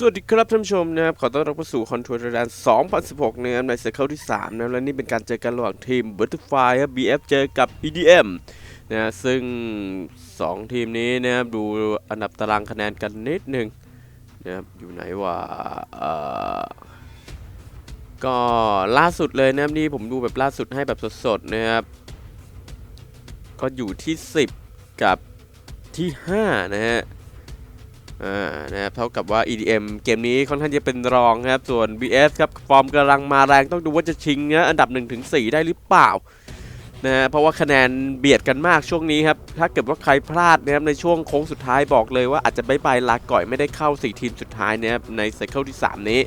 สวัสดีครับท่านผู้ชมนะครับ ขอต้อนรับเข้าสู่คอนทัวร์แดน2016นะครับในเซอร์เคิลที่ 3 นะครับและนี่เป็นการเจอกันระหว่างทีม Butterfly ครับ BF เจอกับ EDM นะซึ่ง 2 ทีมนี้นะครับดูอันดับตารางคะแนนกันนิดหนึ่งนะครับอยู่ไหนวะเอ่อก็ล่าสุดเลยนะครับนี่ผมดูแบบล่าสุดให้แบบสดๆนะครับ ก็อยู่ที่ 10 กับที่ 5 นะฮะ อ่านะครับเท่ากับว่า EDM เกมนี้ค่อนข้างจะเป็นรองครับ ส่วน BS ครับ ฟอร์มกำลังมาแรงต้องดูว่าจะชิงนะอันดับ 1-4 ได้หรือเปล่านะฮะเพราะว่าคะแนนเบียดกันมากช่วงนี้ครับ ถ้าเกิดว่าใครพลาดนะครับในช่วงโค้งสุดท้ายบอกเลยว่าอาจจะบายบายลาก่อยไม่ได้เข้า 4 ทีมสุดท้ายนะครับในไซเคิลที่ 3 นี้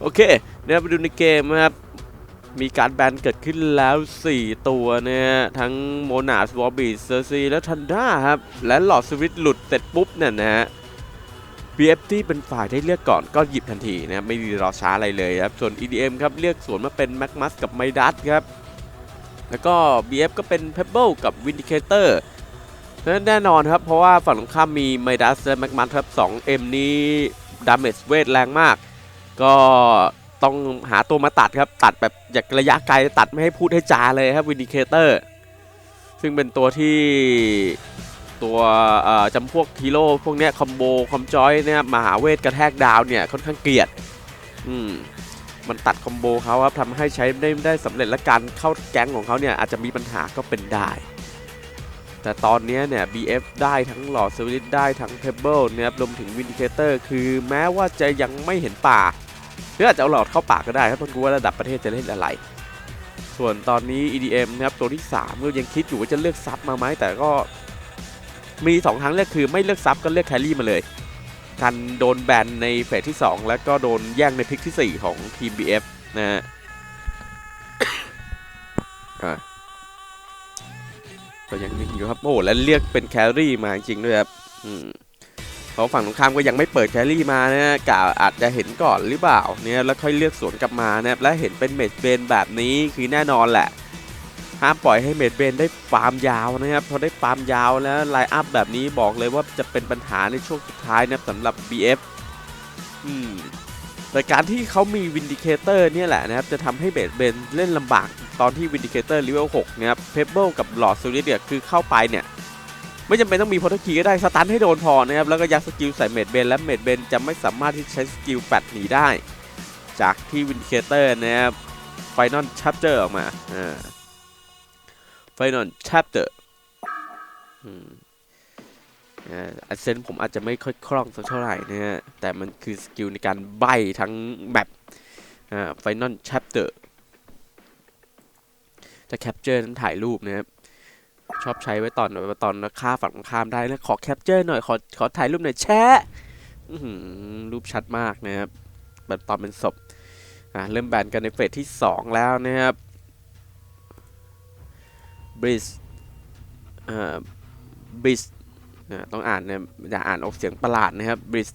โอเคนะครับมาดูในเกมนะครับมีการแบนเกิดขึ้นแล้ว 4 ตัวนะฮะทั้งโมนาสวอบีเซอร์ซีและทันด้าครับ และหลอดสวิตช์หลุดเสร็จปุ๊บเนี่ยนะฮะ BF ที่เป็นฝ่ายได้เลือกก่อนก็หยิบทันทีนะครับไม่มีรอช้าอะไรเลยครับส่วน EDM ครับเลือกสวนมาเป็น m a g m u s กับ m i d a s ครับแล้วก็ BF ก็เป็น Pebble กับ Vindicator นั้นแน่นอนครับ เพราะว่าฝั่งตรงข้ามมี m i d a s และ m a g m u s ครับ 2M นี้ damage เวทแรงมาก ก็ต้องหาตัวมาตัดครับ ตัดแบบจากระยะไกลตัดไม่ให้พูดให้จาเลยครับ Vindicator ซึ่งเป็นตัวที่ ตัวจำพวกฮีโร่พวกเนี้ยคอมโบคอมจอยเนี่ยมหาเวทกระแทกดาวเนี่ยค่อนข้างเกลียดอืมมันตัดคอมโบเขาครับทำให้ใช้ได้ได้สำเร็จและการเข้าแก๊งของเขาเนี่ยอาจจะมีปัญหาก็เป็นได้ แต่ตอนนี้เนี่ย BF ได้ทั้งหลอดสวิตได้ทั้งเพเบิลนะครับรวมถึงวินดิเคเตอร์คือแม้ว่าจะยังไม่เห็นป่าหรืออาจจะเอาหลอดเข้าปากก็ได้ครับเพราะรู้ว่าระดับประเทศจะเล่นอะไร ส่วนตอนนี้ EDM นะครับตัวที่ 3 ก็ยังคิดอยู่ว่าจะเลือกซับมาไหมแต่ก็ มี 2 ทางเลือกคือไม่เลือกซับก็เลือกแครี่มาเลยกันโดนแบนในเฟสที่ 2 แล้วก็โดนแย่งในพิกที่ 4 ของทีม BF นะฮะก็ยังนิ่งอยู่ครับโอ้และเลือกเป็นแครี่มาจริงด้วยครับเพราะฝั่งตรงข้ามก็ยังไม่เปิดแครี่มานะฮะกะอาจจะเห็นก่อนหรือเปล่าเนี่ยแล้วค่อยเลือกสวนกลับมานะครับและเห็นเป็นเมดเบนแบบนี้คือแน่นอนแหละ ห้ามปล่อยให้เมดเบนได้ฟาร์มยาวนะครับพอได้ฟาร์มยาวแล้วไลน์อัพแบบนี้บอกเลยว่าจะเป็นปัญหาในช่วงสุดท้ายนะสำหรับ BF อืมแต่การที่เขามีวินดิเคเตอร์เนี่ยแหละนะครับ จะทำให้เมดเบนเล่นลำบากตอนที่วินดิเคเตอร์เลเวล6นะครับเพเบิลกับหลอดซูริเนี่ยคือเข้าไปเนี่ย ไม่จำเป็นต้องมีโพอคีก็ได้สตันให้โดนพอนะครับ แล้วก็ยัดสกิลใส่เมดเบนและเมดเบนจะไม่สามารถที่ใช้สกิลแฟดหนีได้ จากที่วินดิเคเตอร์นะครับไฟนอลชัปเจอร์ออกมาอ่า Final Chapter อันเซนผมอาจจะไม่ค่อยคล่องสักเท่าไหร่นะฮะ แต่มันคือสกิลในการใบทั้งแบบอ่า Final Chapter จะแคปเจอร์นั้นถ่ายรูปนะครับชอบใช้ไว้ตอนตอนฆ่าฝั่งข้ามได้แล้วขอแคปเจอร์หน่อย ขอขอถ่ายรูปหน่อยแชะรูปชัดมากนะครับแบบตอนเป็นศพอ่าเริ่มแบนกันในเฟสที่ 2 แล้วนะครับ บริสเอ่อบริสนะต้องอ่านเนี่ยอย่าอ่านออกเสียงประหลาดนะครับบริส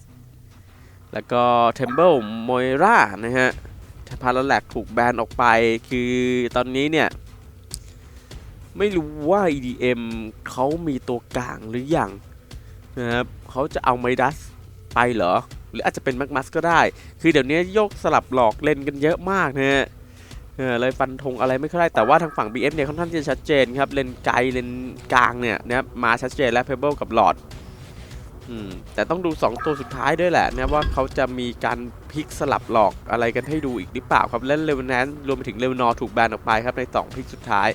แล้วก็เทมเบิลโมยรานะฮะพาราแลกถูกแบนออกไป คือตอนนี้เนี่ย ไม่รู้ว่า EDM เขามีตัวกลางหรือยังนะครับเขาจะเอาไมดัสไปเหรอ หรืออาจจะเป็นแม็กมัสก็ได้ คือเดี๋ยวนี้โยกสลับหลอกเล่นกันเยอะมากนะฮะ เออเลยฟันธงอะไรไม่ค่อยได้แต่ว่าทางฝั่ง BF เนี่ยค่อนข้างที่จะชัดเจนครับเลนไกลเลนกลางเนี่ยนะครับมาชัดเจนและ Pebble กับหลอดอืมแต่ต้องดู 2 ตัวสุดท้ายด้วยแหละนะว่าเขาจะมีการพลิกสลับหลอกอะไรกันให้ดูอีกหรือเปล่าครับและเลวแนนรวมไปถึงเลวนอถูกแบนออกไปครับใน2พลิกสุดท้าย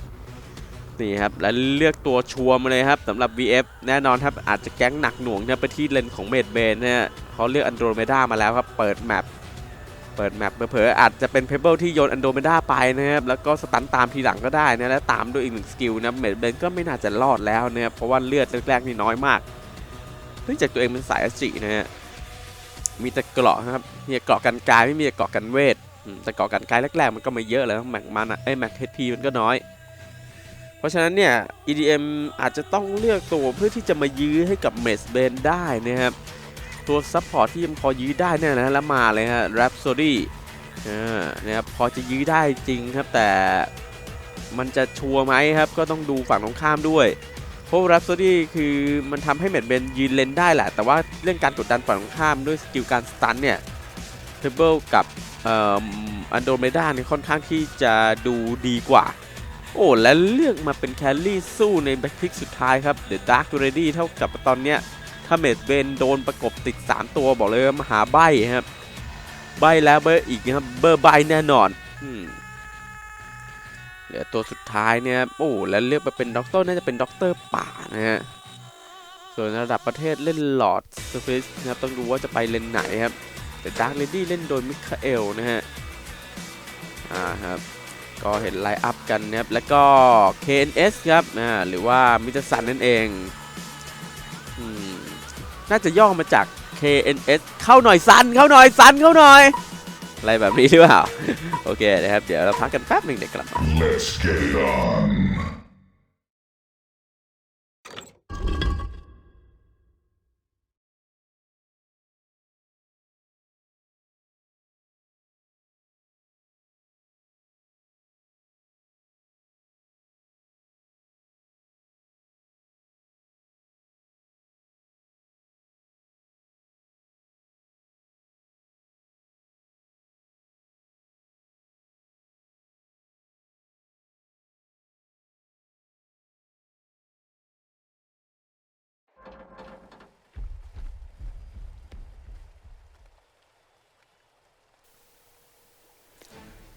นี่ครับและเลือกตัวชัวร์มาเลยครับสำหรับ VF แน่นอนครับอาจจะแก๊งหนักหน่วงเนี่ยไปที่เลนของเมดเบนเนี่ยเขาเลือกอันโดรเมดามาแล้วครับเปิดแมป ปิดแมปเผลอๆอาจจะเป็นเพเบิลที่โยนอันโดเมดาไปนะครับแล้วก็สตันตามทีหลังก็ได้นะและตามด้วยอีกหนึ่งสกิลนะเมดเบนก็ไม่น่าจะรอดแล้วนะครับเพราะว่าเลือดแรกๆนี่น้อยมากเนื่องจากตัวเองเป็นสายอจินะฮะมีแต่เกราะครับมีเกราะกันกายไม่มีแต่เกราะกันเวทแต่เกราะกันกายแรกๆมันก็ไม่เยอะแล้วแม็กมันไอ้แม็กเฮดพีมันก็น้อยเพราะฉะนั้นเนี่ย EDM อาจจะต้องเลือกตัวเพื่อที่จะมายื้อให้กับเมสเบนได้นะครับ ตัวซัพพอร์ตที่ยังพอยื้อได้เนี่ยนะแล้วมาเลยฮะ Rhapsody อ่นะครับพอจะยื้อได้จริงครับแต่มันจะชัวร์ไหมครับ ก็ต้องดูฝั่งตรงข้ามด้วยเพราะแรับโซดี้คือมันทำให้เมดเบนยืนเลนได้แหละ แต่ว่าเรื่องการกดดันฝั่งตรงข้ามด้วยสกิลการสตันเนี่ยเทเบิลกับอันโดเมดาเนี่ยค่อนข้างที่จะดูดีกว่า โอ้ และเลือกมาเป็นแคลรี่สู้ในแบ็คพิกสุดท้ายครับเดอะดาร์กเรดี้เท่ากับตอนเนี้ย ถ้าเมดเบนโดนประกบติด 3 ตัวบอกเลยว่ามหาใบครับ ใบแล้วเบอร์อีกครับ เบอร์ใบแน่นอนอเหลือตัวสุดท้ายเนี่ยโอ้แล้วเลือกมาเป็นด็อกเตอร์น่าจะเป็นด็อกเตอร์ป่านะฮะส่วนระดับประเทศเล่นหลอดสฟิสนะครับต้องดูว่าจะไปเลนไหนครับแต่ดาร์ l เลดี้เล่นโดยมิคาเอลนะฮะอ่าครับก็เห็นไลน์อัพกันนะครับแล้วก็ KNS ครับอ่าหรือว่ามิตรสันนั่นเองอืม น่าจะย่อมาจาก KNS เข้าหน่อยซันเข้าหน่อยซันเข้าหน่อย อะไรแบบนี้หรือเปล่า โอเคนะครับ เดี๋ยวเราพักกันแป๊บหนึ่งเดี๋ยวกลับมา Let's get it on.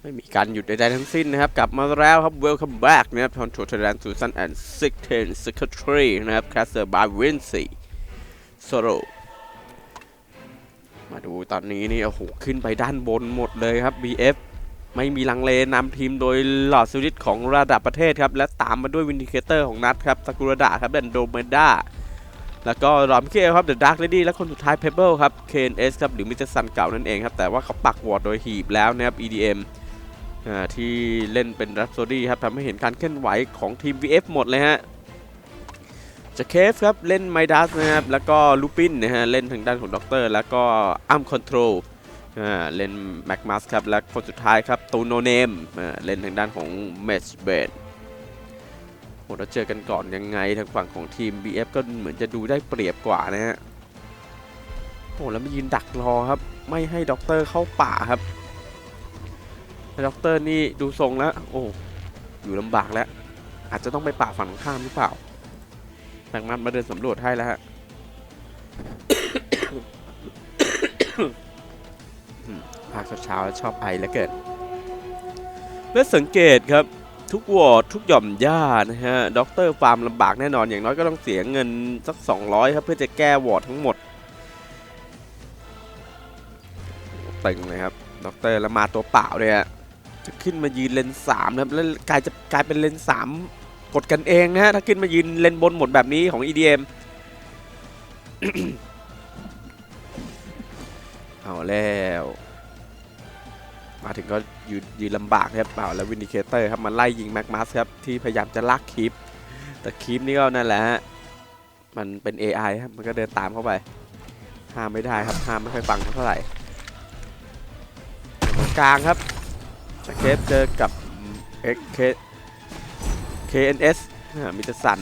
ไม่มีการหยุดใดๆทั้งสิ้นนะครับ กลับมาแล้วครับ welcome back นะครับทอนทัวร์ไทยแลนด์2016 secretary นะครับ caster by Wincy Soro มาดูตอนนี้นี่ โอ้โห ขึ้นไปด้านบนหมดเลยครับ BF ไม่มีลังเลนำทีมโดยหลอดสวิตของระดับประเทศครับ และตามมาด้วยวินดิเคเตอร์ของนัดครับสกุระดาครับเดนโดเมด้าแล้วก็รอมเคครับเดอะดาร์ l เลดี้และคนสุดท้ายเพเบิลครับ KNS ครับหรือมิสเตอร์ซันเก่านั่นเองครับ แต่ว่าเขาปักวอร์ดโดยหีบแล้วนะครับ EDM ที่เล่นเป็นรั p โซดี้ครับทำให้เห็นการเคลื่อนไหวของทีม VF หมดเลยฮะจะเคฟครับเล่นไมดัสนะครับแล้วก็ลูปินนะฮะเล่นทางด้านของด็อกเตอร์แล้วก็อัมคอนโทรลเล่นแม็กมัสครับและคนสุดท้ายครับตูโนเนมเล่นทางด้านของเมชเบดโหเราเจอกันก่อนยังไงทางฝั่งของทีม BF ก็เหมือนจะดูได้เปรียบกว่านะฮะโอ้แล้วมายืนดักรอครับ ไม่ให้ด็อกเตอร์เข้าป่าครับ ด็อกเตอร์นี่ดูทรงแล้ว โอ้ อยู่ลำบากแล้ว อาจจะต้องไปป่าฝั่งข้ามหรือเปล่าแบงมันมาเดินสำรวจให้แล้วฮะภาคเช้าๆชอบไอแล้วเกิดและสังเกตครับทุกวอร์ดทุกหย่อมหญ้านะฮะด็อกเตอร์ฟาร์มลำบากแน่นอนอย่างน้อยก็ต้องเสียเงินสัก 200 ครับเพื่อจะแก้วอร์ดทั้งหมดเต็งเลยครับด็อกเตอร์แล้วมาตัวเปล่าเลยฮะ จะขึ้นมายืนเลนสามนะครับแล้วกลายจะกลายเป็นเลนสามกดกันเองนะฮะถ้าขึ้นมายืนเลนบนหมดแบบนี้ของ EDM เอาแล้ว มาถึงก็ยืนยืนลำบากครับเอาแล้ววินิเคเตอร์ครับมาไล่ยิงแม็กมัสครับที่พยายามจะลากคีปแต่คีปนี่ก็นั่นแหละฮะมันเป็น AI ครับมันก็เดินตามเข้าไปห้ามไม่ได้ครับห้ามไม่ค่อยฟังเท่าไหร่กลางครับ สเคปเจอกับ XK KNS อ่ามิตสัน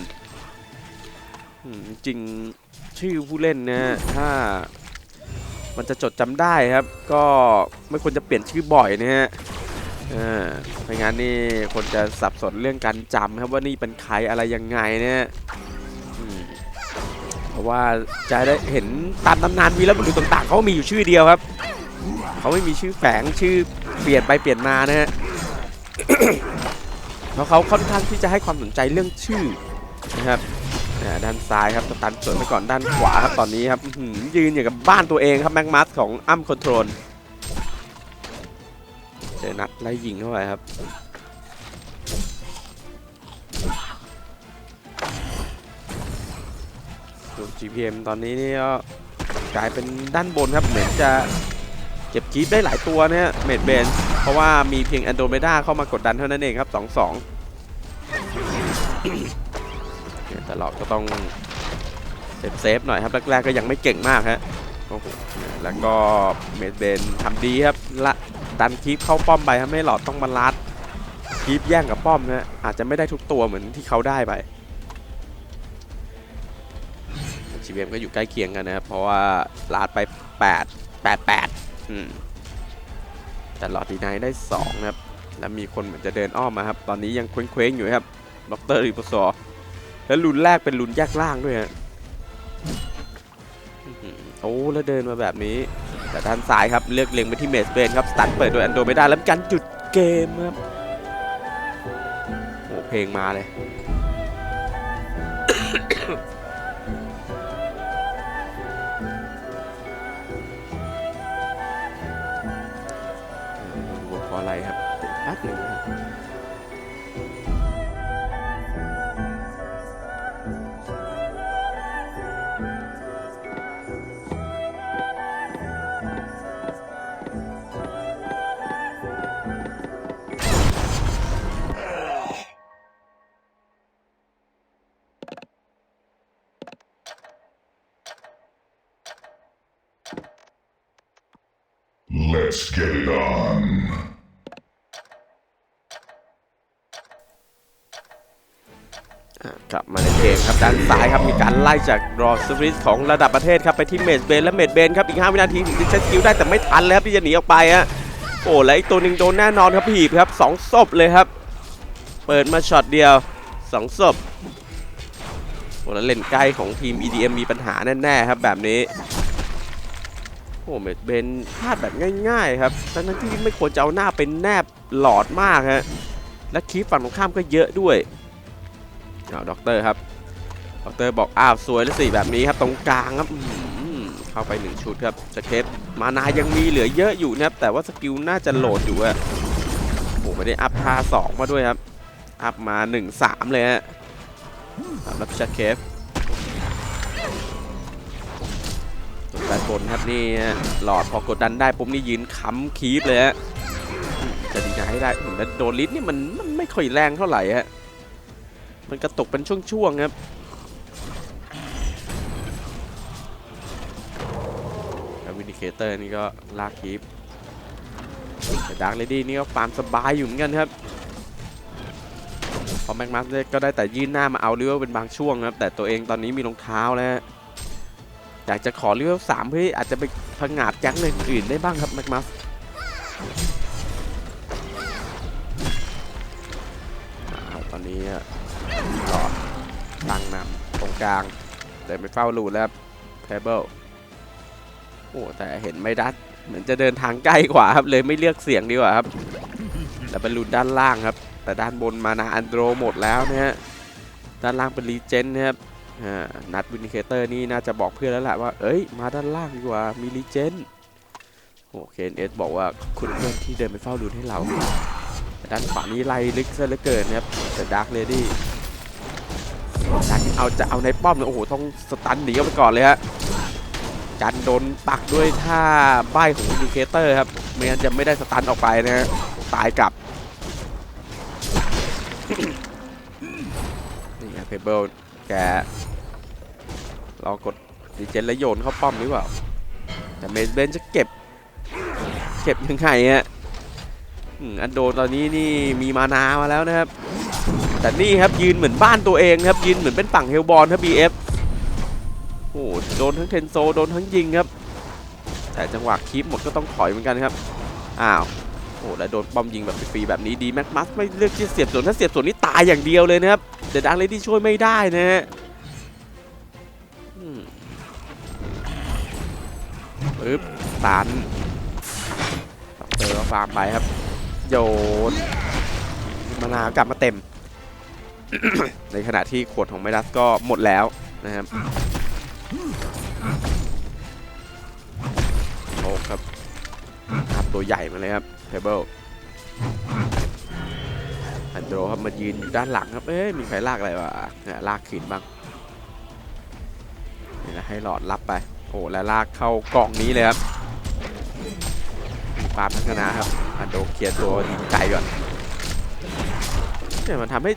จริงชื่อผู้เล่นนะถ้ามันจะจดจำได้ครับ ก็ไม่ควรจะเปลี่ยนชื่อบ่อยนะฮะอ่าไม่งั้นนี่คนจะสับสนเรื่องการจำครับว่านี่เป็นใครอะไรยังไงเนี่ยเพราะว่าจะได้เห็นตามตำนานวีรบุรุษต่างๆเขามีอยู่ชื่อเดียวครับ เขาไม่มีชื่อแฝงชื่อเปลี่ยนไปเปลี่ยนมานะฮะเพราะเขาค่อนข้างที่จะให้ความสนใจเรื่องชื่อนะครับด้านซ้ายครับตันสวนไปก่อนด้านขวาครับตอนนี้ครับยืนอย่างกับบ้านตัวเองครับแม็กมัสของอัมคอนโทรลเจอนัดไล่ยิงเข้าไปครับส่วน GPM ตอนนี้นี่ก็กลายเป็นด้านบนครับเหมือนจะ เก็บคีปได้หลายตัวเนี่ยเมดเบนเพราะว่ามีเพียงแอนโดเมดาเข้ามากดดันเท่านั้นเองครับ 2-2เนี่ยแต่เราก็ต้องเซฟๆหน่อยครับแรกๆก็ยังไม่เก่งมากฮะโอ้โหแล้วก็เมดเบนทำดีครับละดันคีปเข้าป้อมไปทำให้หลอดต้องมาลัดคีปแย่งกับป้อมนะอาจจะไม่ได้ทุกตัวเหมือนที่เขาได้ไป GVM ก็อยู่ใกล้เคียงกันนะครับเพราะว่าลาดไป 8 8 8 แต่หลอดดีไนได้2นะครับ แล้วมีคนเหมือนจะเดินอ้อมมาครับ ตอนนี้ยังเคว้งๆอยู่ครับดรริปซอร์แล้วลุนแรกเป็นลุนแยกล่างด้วยฮะโอ้แล้วเดินมาแบบนี้ แต่ด้านซ้ายครับเลือกเล็งไปที่เมสเบนครับสตันเปิดโดยอันโดไม่ได้แล้วการจุดเกมครับโอ้เพลงมาเลย กลับมาในเกมครับด้านซ้ายครับมีการไล่จากรอสวิสของระดับประเทศครับไปที่เมดเบนและเมดเบนครับอีก 5 วินาทีถึงจะใช้สกิลได้แต่ไม่ทันแล้วครับที่จะหนีออกไปฮะโอ้และอีกตัวหนึ่งโดนแน่นอนครับหีบครับสองศพเลยครับ เปิดมาช็อตเดียวสองศพโอ้แล้วเลนใกล้ของทีม EDM มีปัญหาแน่ๆครับแบบนี้โอ้เมดเบนพลาดแบบง่าย ๆ ครับทั้งที่ไม่ควรจะเอาหน้าเป็นแนบหลอดมากฮะและคีฟฝั่งตรงข้ามก็เยอะด้วย เอาด็อกเตอร์ครับด็อกเตอร์บอกอ้าวสวยแล้วสิแบบนี้ครับตรงกลางครับเข้าไปหนึ่งชุดครับสเก็ตมานายังมีเหลือเยอะอยู่นะครับแต่ว่าสกิลน่าจะโหลดอยู่อะโอ้ไม่ได้อัพท่าสองมาด้วยครับอัพมา1 3เลยฮะสำหรับชัดเคฟส่วนด้านบนครับนี่หลอดพอกดดันได้ปุ๊บนี่ยืนค้ำคีฟเลยฮะจะดีใจให้ได้แล้วโดนลิสนี่มันมันไม่ค่อยแรงเท่าไหร่ฮะ มันกระตกเป็นช่วงๆครับวินิเคเตอร์นี่ก็ลากคีปแต่ดาร์กเลดี้นี่ก็ฟาร์มสบายอยู่เหมือนกันครับพอแม็กมัสก็ได้แต่ยื่นหน้ามาเอาเลี้ยวเป็นบางช่วงครับ แต่ตัวเองตอนนี้มีรองเท้าแล้วอยากจะขอเลี้ยวสามเพื่ออาจจะไปพังงาดแก๊งเลยอื่นได้บ้างครับแม็กมัสตอนนี้ กลางเดินไปเฝ้ารูแล้วเทเบิลโอ้แต่เห็นไม่ดัดเหมือนจะเดินทางใกล้กว่าครับเลยไม่เลือกเสียงดีกว่าครับแต่เป็นรูนด้านล่างครับ แต่ด้านบนมานาอันโดรหมดแล้วนะฮะด้านล่างเป็นรีเจนนะครับอ่านัดวินิเคเตอร์นี่น่าจะบอกเพื่อนแล้วแหละว่า เอ้ย มาด้านล่างดีกว่ามีรีเจนโอเคนเอสบอกว่าขอบคุณเพื่อนที่เดินไปเฝ้ารูนให้เรา ด้านขวานี้ไล่ลึกซะเหลือเกินนะครับแต่ดาร์คเลดี้ ดันเอาจะเอาในป้อมเนี่ยโอ้โหต้องสตันหนีออกไปก่อนเลยฮะจันโดนปักด้วยท่าใบของอินดิเคเตอร์ครับไม่งั้นจะไม่ได้สตันออกไปนะฮะตายกลับนี่ครับเพเบิลแกรองกดดีเจนแล้วโยนเข้าป้อมหรือเปล่า แต่เมนเบนจะเก็บ เก็บยังไงฮะอันโดตอนนี้นี่มีมานามาแล้วนะครับ แต่นี่ครับยืนเหมือนบ้านตัวเองครับยืนเหมือนเป็นฝั่งเฮลบอลครับ BF โอ้โหโดนทั้งเทนโซโดนทั้งยิงครับ แต่จังหวะคีปหมดก็ต้องถอยเหมือนกันครับอ้าวโอ้แล้วโดนบอมยิงแบบฟรีแบบนี้ดีแม็กมัสไม่เลือกที่จะเสียบส่วนถ้าเสียบส่วนนี้ตายอย่างเดียวเลยนะครับเดดังเลดี้ช่วยไม่ได้นะฮะปึ๊บตันเตอร์ก็ฟาร์มไปครับโยนมานากลับมาเต็ม ในขณะที่ขวดของไมดัสก็หมดแล้วนะครับโอ้ครับครับตัวใหญ่มาเลยครับเทเบิลอันโดรครับมายืนอยู่ด้านหลังครับ เอ้ยมีใครลากอะไรวะเนี่ยลากขืนบ้างนี่แหละให้หลอดรับไป โอ้แล้วลากเข้ากล่องนี้เลยครับปาล์มพัฒนาครับอันโดเคลียร์ตัวยิงไกลก่อน เนี่ยมันทำให้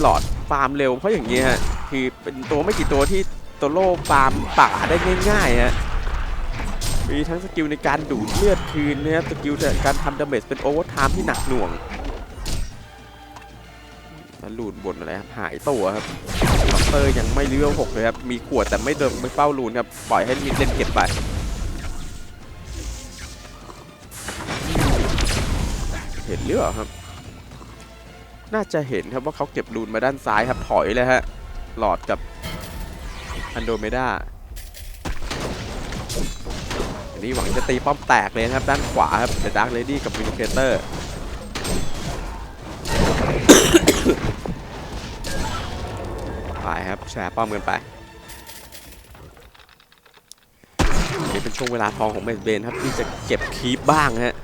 หลอดฟาร์มเร็วเพราะอย่างนี้ฮะคือเป็นตัวไม่กี่ตัวที่ตัวโล่ฟาร์มป่าได้ง่ายๆฮะมีทั้งสกิลในการดูดเลือดคืนนะครับสกิลในการทำดาเมจเป็นโอเวอร์ไทม์ที่หนักหน่วงแล้วลูนบนอะไรครับหายตัวครับด็อกเตอร์ยังไม่เลเวลหกเลยครับ มีขวดแต่ไม่เดินไม่เฝ้าลูนครับ ปล่อยให้มิดเล่นเก็บไปเห็นหรือเปล่าครับ น่าจะเห็นครับว่าเขาเก็บลูนมาด้านซ้ายครับถอยเลยฮะหลอดกับอันโดเมดาอันนี้หวังจะตีป้อมแตกเลยครับด้านขวาครับแต่ดาร์คเลดี้กับวินเคเตอร์ไปครับแชร์ป้อมกันไปนี่เป็นช่วงเวลาทองของเมสเบนครับที่จะเก็บคีปบ้างฮะ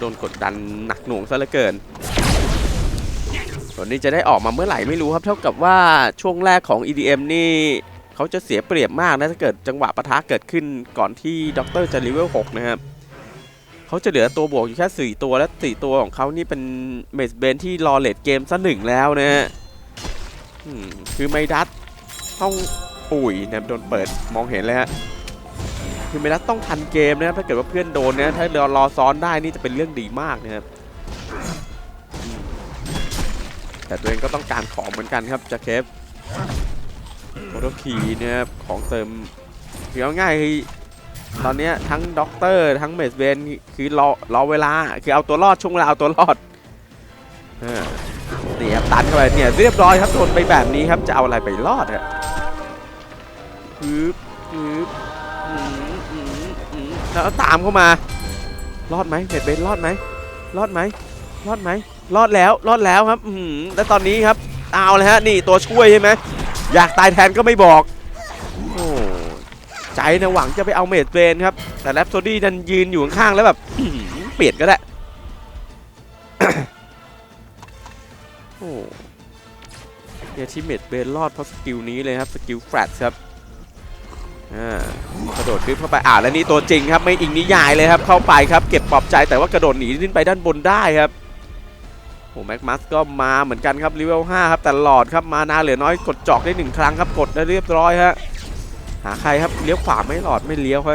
โดนกดดันหนักหน่วงซะเหลือเกิน ส่วนนี้จะได้ออกมาเมื่อไหร่ไม่รู้ครับ เท่ากับว่าช่วงแรกของ EDM นี่เขาจะเสียเปรียบมากนะถ้าเกิดจังหวะปะทะเกิดขึ้นก่อนที่ด็อกเตอร์จะเลเวล6นะครับเขาจะเหลือตัวบวกอยู่แค่ 4 ตัวและ 4 ตัวของเขานี่เป็นเมสเบนที่รอเลดเกมซะหนึ่งแล้วนะฮะคือไมดัสต้องปุ๋ยนะโดนเปิดมองเห็นเลยฮะคือไมดัสต้องทันเกมนะครับถ้าเกิดว่าเพื่อนโดนนะถ้ารอรอซ้อนได้นี่จะเป็นเรื่องดีมากนะครับ แต่ตัวเองก็ต้องการของเหมือนกันครับจากเคฟโฟโตคีนะครับของเติมคือเอาง่ายคือตอนนี้ทั้งด็อกเตอร์ทั้งเมสเบนคือรอรอเวลาคือเอาตัวรอดช่วงเวลาเอาตัวรอดเนี่ครับตันเข้าไปเนี่ยเรียบร้อยครับโดนไปแบบนี้ครับจะเอาอะไรไปรอดอะคือคืออืมอืมอืมแล้วตามเข้ามารอดไหมเมสเบนรอดไหมรอดไหมรอดไหม รอดแล้วรอดแล้วครับอืมแล้วตอนนี้ครับเอาเลยฮะนี่ตัวช่วยใช่ไหมอยากตายแทนก็ไม่บอกโอ้ใจนะหวังจะไปเอาเมดเบนครับ แต่แรปโซดี้ดันยืนอยู่ข้างๆแล้วแบบเปลี่ยนก็ได้โอ้เนี่ยที่เมดเบนรอดเพราะสกิลนี้เลยครับสกิลแฟลชครับอ่ากระโดดขึ้นเข้าไปอ่าแล้วนี่ตัวจริงครับไม่อิงนิยายเลยครับเข้าไปครับเก็บปลอบใจแต่ว่ากระโดดหนีขึ้นไปด้านบนได้ครับ โอ้แม็กมัสก็มาเหมือนกันครับรีเวล5ครับแต่หลอดครับมานาเหลือน้อยกดจอกได้หนึ่งครั้งครับกดได้เรียบร้อยฮะหาใครครับเลี้ยวขวาไม่หลอดไม่เลี้ยวครับ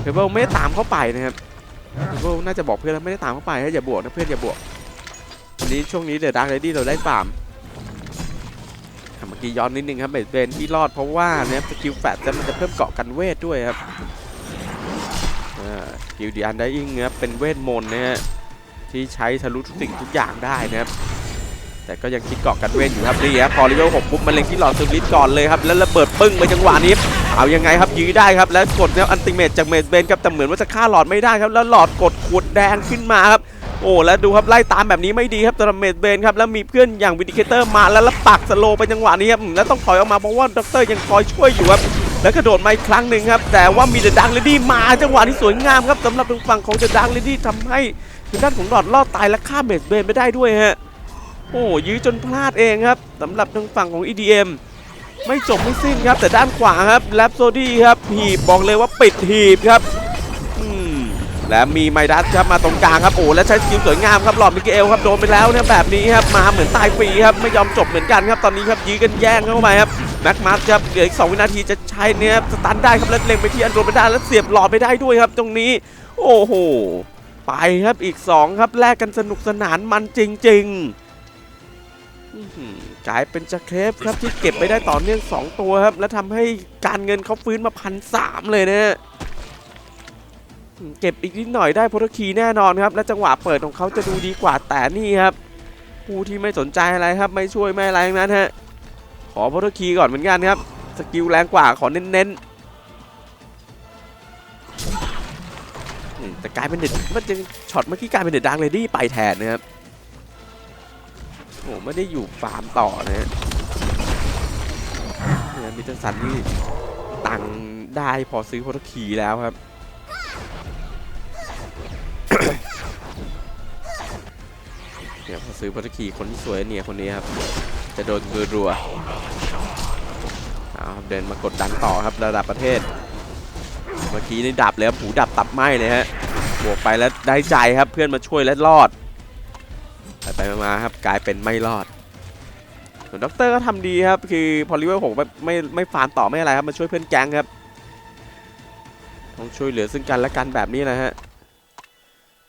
เพเบิลไม่ได้ตามเข้าไปนะครับเพเบิลน่าจะบอกเพื่อนแล้วไม่ได้ตามเข้าไปให้อย่าบวกนะเพื่อนอย่าบวกวันนี้ช่วงนี้เดอะดาร์กเลดี้เราได้ฟามเมื่อกี้ย้อนนิดนึงครับเบสเบนที่รอดเพราะว่าเนี่ยสกิลแฟตจะมันจะเพิ่มเกาะกันเวทด้วยครับอ่าสกิลดีอันได้อิงครับเป็นเวทมนต์นะฮะ ที่ใช้ทะลุทุกสิ่งทุกอย่างได้นะครับแต่ก็ยังคิดเกาะกันเว้นอยู่ครับนี่ครับพอเลเวล6ปุ๊บมันเล็งที่หลอดซูลิสก่อนเลยครับแล้วระเบิดปึ้งไปจังหวะนี้เอายังไงครับยื้อได้ครับแล้วกดแนวอันติเมตจากเมดเบนครับแต่เหมือนว่าจะฆ่าหลอดไม่ได้ครับแล้วหลอดกดขวดแดงขึ้นมาครับโอ้แล้วดูครับไล่ตามแบบนี้ไม่ดีครับสำหรับเมดเบนครับแล้วมีเพื่อนอย่างวิดิเคเตอร์มาแล้วแล้วปักสโลไปจังหวะนี้ครับแล้วต้องถอยออกมาเพราะว่าด็อกเตอร์ยังคอยช่วยอยู่ครับแล้วกระโดดมาอีกครั้งหนึ่งครับแต่ว่ามีเดอะดังเลดี้มาจังหวะที่สวยงามครับสำหรับทางฝั่งของเดอะดังเลดี้ทำให้ ทางด้านของหลอดรอดตายและฆ่าเมสเบนไปได้ด้วยฮะ โอ้ยื้อจนพลาดเองครับสำหรับทางฝั่งของ EDM ไม่จบไม่สิ้นครับแต่ด้านขวาครับแลปโซดี้ครับหีบบอกเลยว่าปิดหีบครับและมีไมดัสครับมาตรงกลางครับโอ้และใช้สกิลสวยงามครับหลอดมิเกลครับโดนไปแล้วเนี่ยแบบนี้ครับมาเหมือนตายฟรีครับไม่ยอมจบเหมือนกันครับตอนนี้ครับยื้อกันแย่งเข้าไปครับแม็กมาสครับเหลืออีก2วินาทีจะใช้เนี่ยสตันได้ครับแล้วเล็งไปที่อันโดรเมดาแล้วเสียบหลอดไปได้ด้วยครับ ตรงนี้ โอ้โห ไปครับอีก 2 ครับแลกกันสนุกสนานมันจริง ๆ กลายเป็นจักรเคฟครับที่เก็บไปได้ต่อเนื่อง 2 ตัวครับ แล้วทำให้การเงินเขาฟื้นมาพันสามเลยนะฮะอืมเก็บอีกนิดหน่อยได้โพลคีแน่นอนครับ และจังหวะเปิดของเขาจะดูดีกว่าแต่นี่ครับผู้ที่ไม่สนใจอะไรครับ ไม่ช่วยไม่อะไรทั้งนั้นฮะขอโพลคีก่อนเหมือนกันครับ สกิลแรงกว่าขอเน้นๆ แต่กลายเป็นเด็ดมันจะช็อตเมื่อกี้กลายเป็นเด็ดดังเลยดี้ไปแทนนะครับโอ้ไม่ได้อยู่ฟาร์มต่อนะฮะเนี่ยมิสเตอร์สันนี่ตังได้พอซื้อโพลคีแล้วครับเนี่ยพอซื้อโพลคีคนที่สวยเนี่ยคนนี้ครับ จะโดนรัวๆเอาครับเดินมากดดันต่อครับระดับประเทศ เมื่อกี้นี่ดับเลยครับหูดับตับไหมเลยฮะบวกไปแล้วได้ใจครับเพื่อนมาช่วยและรอด ไปไปมาครับกลายเป็นไม่รอดส่วนด็อกเตอร์ก็ทำดีครับ คือพอลิเวอร์ผมไม่ไม่ไม่ฟาร์มต่อไม่อะไรครับมาช่วยเพื่อนแก๊งครับต้องช่วยเหลือซึ่งกันและกันแบบนี้นะฮะ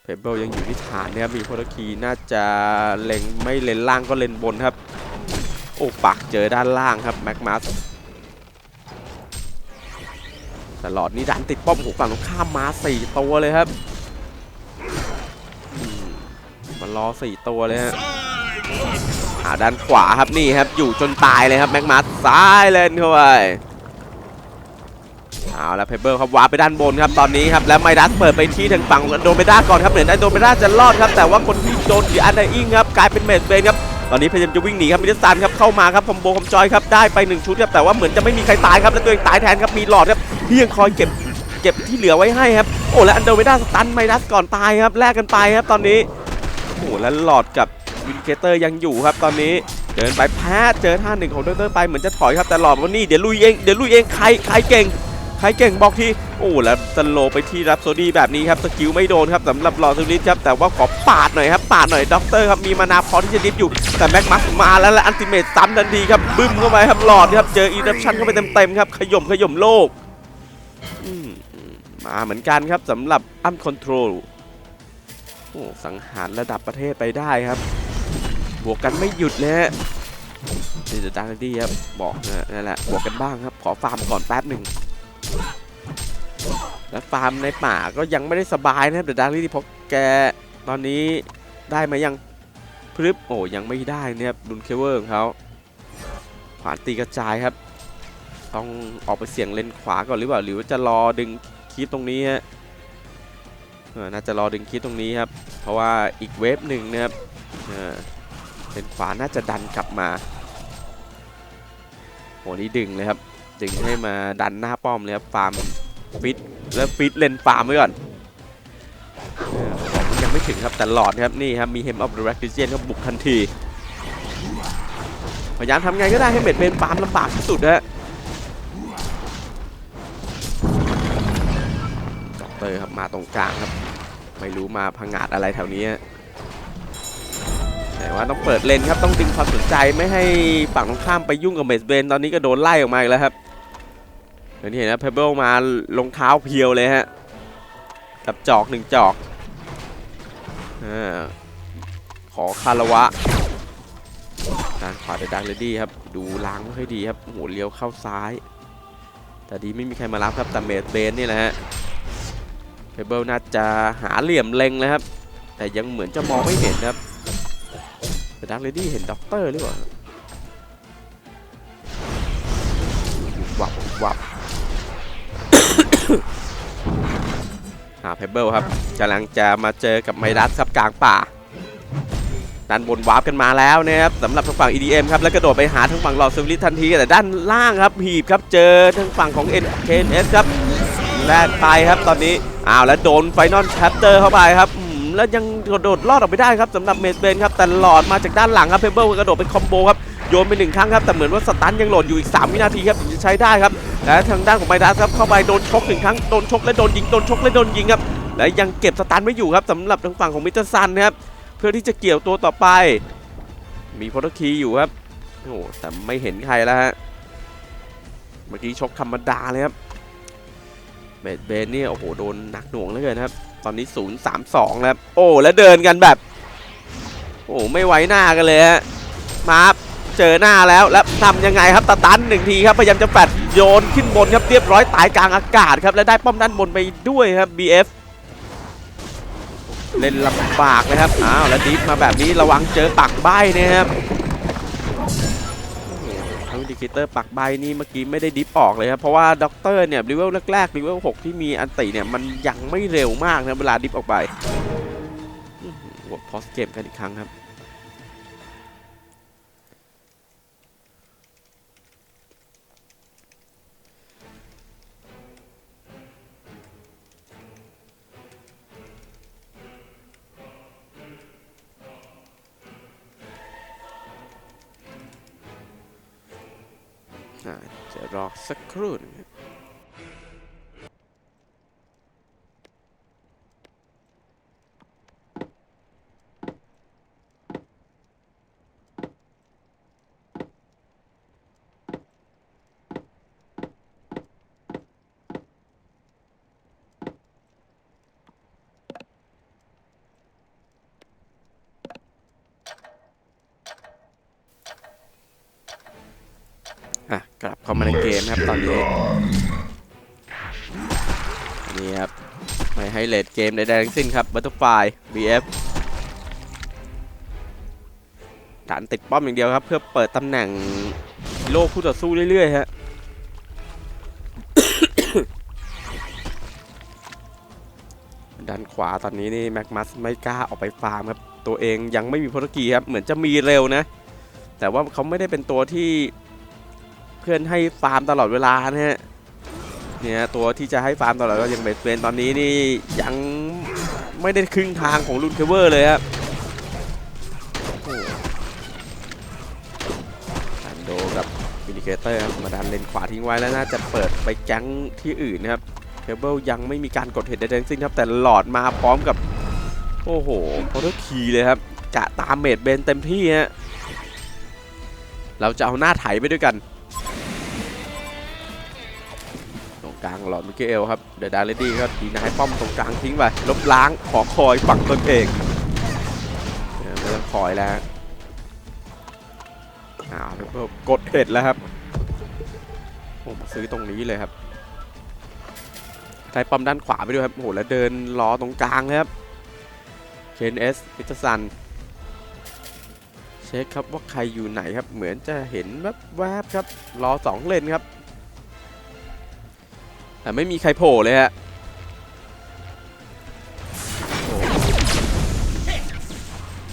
เพเบิลยังอยู่ที่ฐานนะครับมีโพลคีน่าจะเล็งไม่เลนล่างก็เลนบนครับ โอ้ปักเจอด้านล่างครับแม็กมัส ตลอดนี้ดันติดป้อมหูฝั่งตรงข้ามมาสี่ตัวเลยครับมันรอสี่ตัวเลยฮะหาด้านขวาครับนี่ครับอยู่จนตายเลยครับแม็กมัสซ้ายเล่นเข้าไปเอาและเพเบิลครับวาร์ปไปด้านบนครับตอนนี้ครับแล้วไมดัสเปิดไปที่ทางฝั่งโดเมด้าก่อนครับเหมือนโดเมด้าจะรอดครับแต่ว่าคนที่โดนดีอันไดอิงครับกลายเป็นเมดเบนครับตอนนี้พยายามจะวิ่งหนีครับมิดสันครับเข้ามาครับคอมโบคอมจอยครับได้ไปหนึ่งชุดครับแต่ว่าเหมือนจะไม่มีใครตายครับแล้วตัวเองตายแทนครับมีหลอดครับที่ยังคอยเก็บเก็บที่เหลือไว้ให้ครับโอ้และอันเดอร์เวด้าสตันไมดัสก่อนตายครับแลกกันไปครับตอนนี้โอ้แล้วหลอดกับวินเคเตอร์ยังอยู่ครับตอนนี้เดินไปแพ้เจอท่าหนึ่งของดรไปเหมือนจะถอยครับแต่หลอดว่านี่เดี๋ยวลุยเองเดี๋ยวลุยเองใครใครเก่ง ครเก่งบอกทีโอ้แล้วสโลไปที่รับโซดี้แบบนี้ครับสกิลไม่โดนครับสำหรับลอร์ซูริสครับแต่ว่าขอปาดหน่อยครับปาดหน่อยด็อกเตอร์ครับมีมานาพอที่จะดิฟอยู่แต่แม็กมัสมาแล้วและอันติเมตซ้ำทันทีครับบึ้มเข้าไปครับหลอดครับเจออีดับชั่นเข้าไปเต็มๆครับขย่มขย่มโลกมาเหมือนกันครับสำหรับอัมคอนโทรลโอ้สังหารระดับประเทศไปได้ครับ บวกกันไม่หยุดเลยนี่จะดังดีครับบอกนะนั่นแหละบวกกันบ้างครับ ขอฟาร์มก่อนแป๊บหนึ่ง แล้วฟาร์มในป่าก็ยังไม่ได้สบายนะครับเดอะดาร์ลี่เพราะแกตอนนี้ได้มายังพรึบโอ้ยังไม่ได้นี่ครับดุนเคเวอร์ของเขาขวานตีกระจายครับ ต้องออกไปเสี่ยงเลนขวาก่อนหรือเปล่าหรือว่าจะรอดึงคีปตรงนี้ฮะน่าจะรอดึงคีปตรงนี้ครับ เพราะว่าอีกเวฟหนึ่งนะครับเออเลนขวาน่าจะดันกลับมาโหนี่ดึงเลยครับ ดึงให้มาดันหน้าป้อมเลยครับฟาร์มฟิตแล้วฟิตเลนฟาร์มไว้ก่อนออยังไม่ถึงครับแต่หลอดครับนี่ครับมีเฮมออฟเดอะแร็กดิเจนก็บุกทันทีพยายามทำไงก็ได้ให้เม็ดเป็นฟาร์มลำบากที่สุดนะฮะด็อกเตอร์ครับมาตรงกลางครับ ไม่รู้มาพังงาดอะไรแถวนี้ แต่ว่าต้องเปิดเลนครับต้องดึงความสนใจไม่ให้ฝั่งตรงข้ามไปยุ่งกับเมสเบนตอนนี้ก็โดนไล่ออกมาอีกแล้วครับเดี๋ยวนี้เห็นนะเพเบิลมาลงเท้าเพียวเลยฮะกับจอกหนึ่งจอกอขอคารวะด้านขวาเดดังเลดี้ครับดูล้างไม่ค่อยดีครับโอ้โหเลี้ยวเข้าซ้าย แต่ดีไม่มีใครมารับครับแต่เมสเบนนี่แหละฮะเพเบิลน่าจะหาเหลี่ยมเล็งเลยครับแต่ยังเหมือนจะมองไม่เห็นครับ ดังเลดี้เห็นด็อกเตอร์หรือเปล่าวับวับหาเพเบิลครับกำลังจะมาเจอกับไมดัสครับกลางป่าด้านบนวาร์ปกันมาแล้วนะครับสำหรับทางฝั่ง EDM ครับแล้วกระโดดไปหาทางฝั่งหลอดซิลิทันทีแต่ด้านล่างครับหีบครับเจอทางฝั่งของ NKS ครับแลกไปครับตอนนี้อ้าวแล้วโดนไฟนอลแชปเตอร์เข้าไปครับ แล้วยังกระโดดรอดออกไปได้ครับสำหรับเมสเบนครับแต่หลอดมาจากด้านหลังครับเพเบิลกระโดดเป็นคอมโบครับโยนไปหนึ่งครั้งครับแต่เหมือนว่าสตันยังโหลดอยู่อีก 3 วินาทีครับถึงจะใช้ได้ครับและทางด้านของไมดัสครับเข้าไปโดนชกหนึ่งครั้งโดนชกและโดนยิงโดนชกและโดนยิงครับและยังเก็บสตันไว้อยู่ครับสำหรับทางฝั่งของมิสเตอร์ซันนะครับเพื่อที่จะเกี่ยวตัวต่อไป มีโพลคีอยู่ครับโอ้แต่ไม่เห็นใครแล้วฮะเมื่อกี้ชกธรรมดาเลยครับเบดเบนนี่โอ้โหโดนหนักหน่วงเหลือเกินครับ ตอนนี้ 0 3 2แล้วครับ โอ้ แล้วเดินกันแบบ โอ้ ไม่ไว้หน้ากันเลยฮะ มาครับเจอหน้าแล้วแล้วทำยังไงครับตะตันหนึ่งทีครับ พยายามจะแฟดโยนขึ้นบนครับ เรียบร้อยตายกลางอากาศครับ และได้ป้อมด้านบนไปด้วยครับ BF เล่นลำบากนะครับ อ้าว แล้วดิฟมาแบบนี้ระวังเจอปักใบนะครับ คิเตอร์ปักใบนี่เมื่อกี้ไม่ได้ดิฟออกเลยครับ เพราะว่าด็อกเตอร์เนี่ยรีเวลแรกๆรีเวล6ที่มีอันติเนี่ยมันยังไม่เร็วมากนะเวลาดิฟออกไปหือวดพอสเกมกันอีกครั้งครับ อ กลับเข้ามาในเกมครับตอนนี้นี่ครับไม่ให้เลดเกมใดๆทั้งสิ้นครับบัตเตอร์ไฟ BF ดันติดป้อมอย่างเดียวครับ เพื่อเปิดตำแหน่งโลกคู่ต่อสู้เรื่อยๆฮะดันขวาตอนนี้นี่แม็กมัสไม่กล้าออกไปฟาร์มครับ ตัวเองยังไม่มีโพลกีครับ เหมือนจะมีเร็วนะ แต่ว่าเขาไม่ได้เป็นตัวที่ เพื่อนให้ฟาร์มตลอดเวลานะฮะเนี่ยตัวที่จะให้ฟาร์มตลอดก็ยังเบสเวนตอนนี้นี่ยังไม่ได้ครึ่งทางของลุนเคเวอร์เลยครับอันโดกับอินิเคเตอร์ครับมาดันเลนขวาทิ้งไว้แล้วน่าจะเปิดไปแก๊งที่อื่นนะครับเคเบิลยังไม่มีการกดเห็ดใดๆทั้งสิ้นครับแต่หลอดมาพร้อมกับ โอ้โหโพเทคีเลยครับกะตามเมดเบนเต็มที่ฮะเราจะเอาหน้าไถไปด้วยกัน กลางหลอดมิเกลครับเดอะดาร์เลดี้ก็ดีนายป้อมตรงกลางทิ้งไปลบล้างขอคอยฝั่งตนเองไม่ต้องคอยแล้วอ้าวก็กดเห็ดแล้วครับโอ้มซื้อตรงนี้เลยครับใช้ป้อมด้านขวาไปด้วยครับโอ้โหแล้วเดินล้อตรงกลางเลยครับเคนเอสพิทสันเช็คครับว่าใครอยู่ไหนครับเหมือนจะเห็นแวบๆครับรอสองเลนครับ แต่ไม่มีใครโผล่เลยฮะ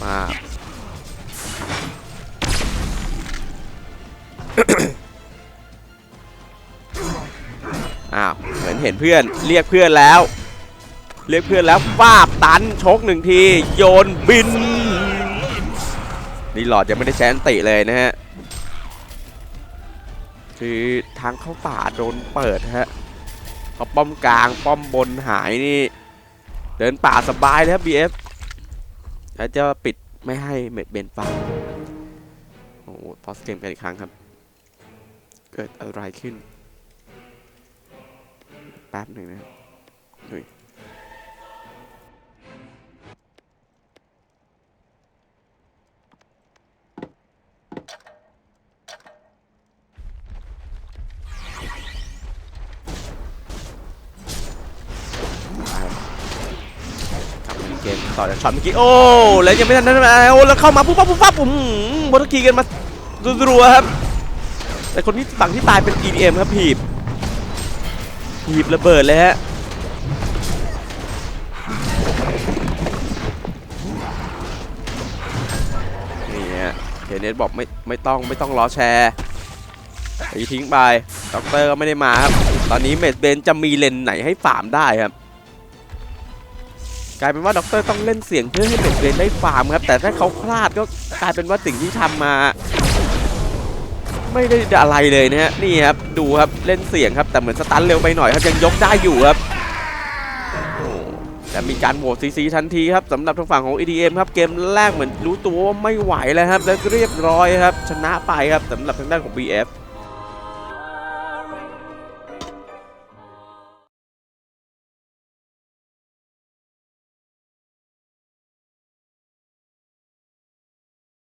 มาอ้าวเหมือนเห็นเพื่อนเรียกเพื่อนแล้ว เรียกเพื่อนแล้วฟาบตันชกหนึ่งที โยนบินนี่หลอดยังไม่ได้ใช้อันติเลยนะฮะ คือทางเข้าป่าโดนเปิดฮะ พอป้อมกลางป้อมบนหายนี่ เดินป่าสบายเลยครับ BF แล้วจะปิดไม่ให้เม็ดเบนฟังโอ้โหพอสเกมกันอีกครั้งครับ เกิดอะไรขึ้น แป๊บหนึ่งนะครับ เกมาในเมต่อจากช็อตเมื่อกี้โอ้แล้วยังไม่ทันนั้นโอ้แล้วเข้ามาปุ๊บปั๊บปุ๊บปั๊บผมบอลกีกันมารัวๆครับแต่คนที่ฝั่งที่ตายเป็น EDM ครับพีบพีบระเบิดเลยฮะนี่ฮะเทเนสบอกไม่ไม่ต้องไม่ต้องล้อแชร์ตีทิ้งไปด็อกเตอร์ก็ไม่ได้มาครับตอนนี้เมดเบนจะมีเลนไหนให้ฟาร์มได้ครับ กลายเป็นว่าด็อกเตอร์ต้องเล่นเสียงเพื่อให้เมดเบนได้ฟาร์มครับ แต่ถ้าเขาพลาดก็กลายเป็นว่าสิ่งที่ทำมา ไม่ได้อะไรเลยนะฮะนี่ครับดูครับเล่นเสียงครับแต่เหมือนสตันเร็วไปหน่อยครับยังยกได้อยู่ครับแต่มีการโหวตซีซีทันทีครับสำหรับทางฝั่งของ EDM ครับเกมแรกเหมือนรู้ตัวว่าไม่ไหวแล้วครับ แล้วเรียบร้อยครับ ชนะไปครับสำหรับทางด้านของ BF